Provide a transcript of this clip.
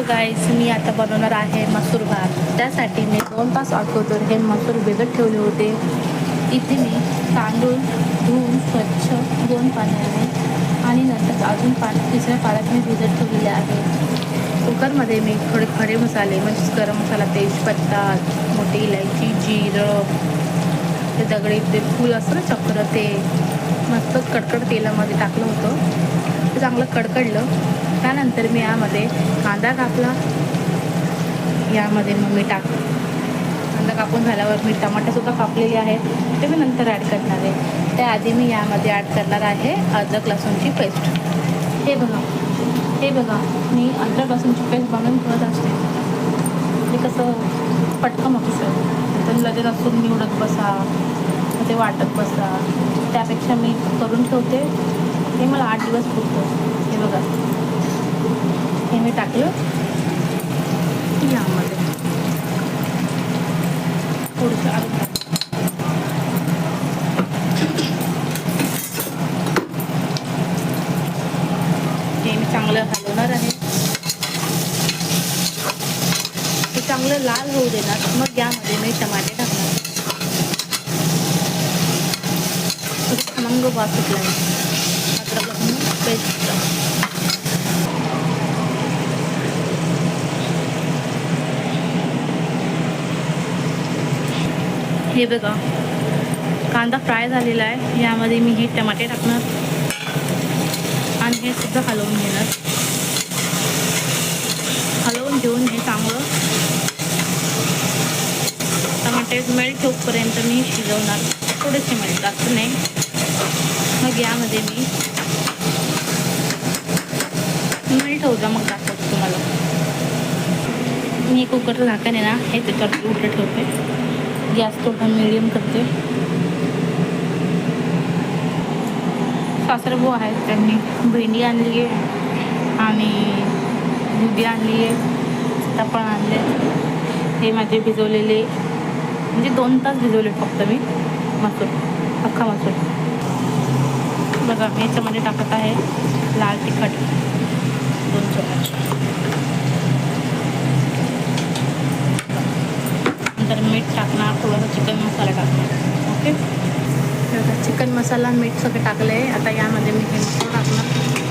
Hello गाईस मी आता बनवणार आहे मसूर भात. त्यासाठी मी दोन तास अगोदर हे मसूर भिजत ठेवले होते. इथे मी तांदूळ धुवून स्वच्छ दोन पाण्याने आणि नंतर अजून पाणी तिसऱ्या पाण्यात मी भिजत ठेवलेले आहे. कुकरमध्ये मी थोडे खडे मसाले म्हणजेच गरम मसाला तेजपत्ता मोठी इलायची जिरं ते दगडी ते फूल असतं ना चक्र ते मस्त कडकड तेलामध्ये टाकलं होतं. ते चांगलं कडकडलं. त्यानंतर मी यामध्ये कांदा कापला. यामध्ये मग मी टाक कांदा कापून झाल्यावर मी टमाटरसुद्धा कापलेले आहेत. ते मी नंतर ॲड करणार आहे. त्याआधी मी यामध्ये ॲड करणार आहे अद्रक लसूणची पेस्ट हे बघा हे बघा मी अद्रक लसूणची पेस्ट बनवून ठेवत असते. ते कसं पटकन होतं. तर लगेच असून निवडत बसा ते वाटत बसा. त्यापेक्षा मी करून ठेवते. हे मला आठ दिवस पुरतं. हे बघा. हे मी टाकलं. यामध्ये थोडंसं आलं हे मी चांगलं हलवणार आहे. हे चांगलं लाल होऊ देणार. मग यामध्ये मी टमाटे टाकणार. म्हणजे खमंग वास सुटला आहे अद्रक लसूण पेस्ट. हे बघा. कांदा फ्राय झालेला आहे. यामध्ये मी हे टमाटे टाकणार. आणि हे सुद्धा हलवून घेणार. हलवून घेऊन हे चांगलं टमाटे मेल्ट होईपर्यंत मी शिजवणार. थोडेसे मेल्ट जास्त नाही. मग यामध्ये मी मेल्ट होऊ मग दाखवतो तुम्हाला. मी कुकरचं झाकण आहे ना हे त्याच्यावर उलटं ठेवते. गॅस थोडा मिडियम करते. सासरबू आहेत त्यांनी. भेंडी आणली आहे आणि दुधी आणली आहे सीताफळ आणले हे माझे भिजवलेले. म्हणजे दोन तास भिजवले फक्त मी. मसूर. अख्खा मसूर. बघा मी याच्यामध्ये टाकत आहे लाल तिखट. दोन चमच नंतर मीठ टाकणार थोडासा चिकन मसाला टाकणार ओके? चिकन मसाला मीठ सगळं टाकलं आहे आता यामध्ये मी हे मसाला टाकणार.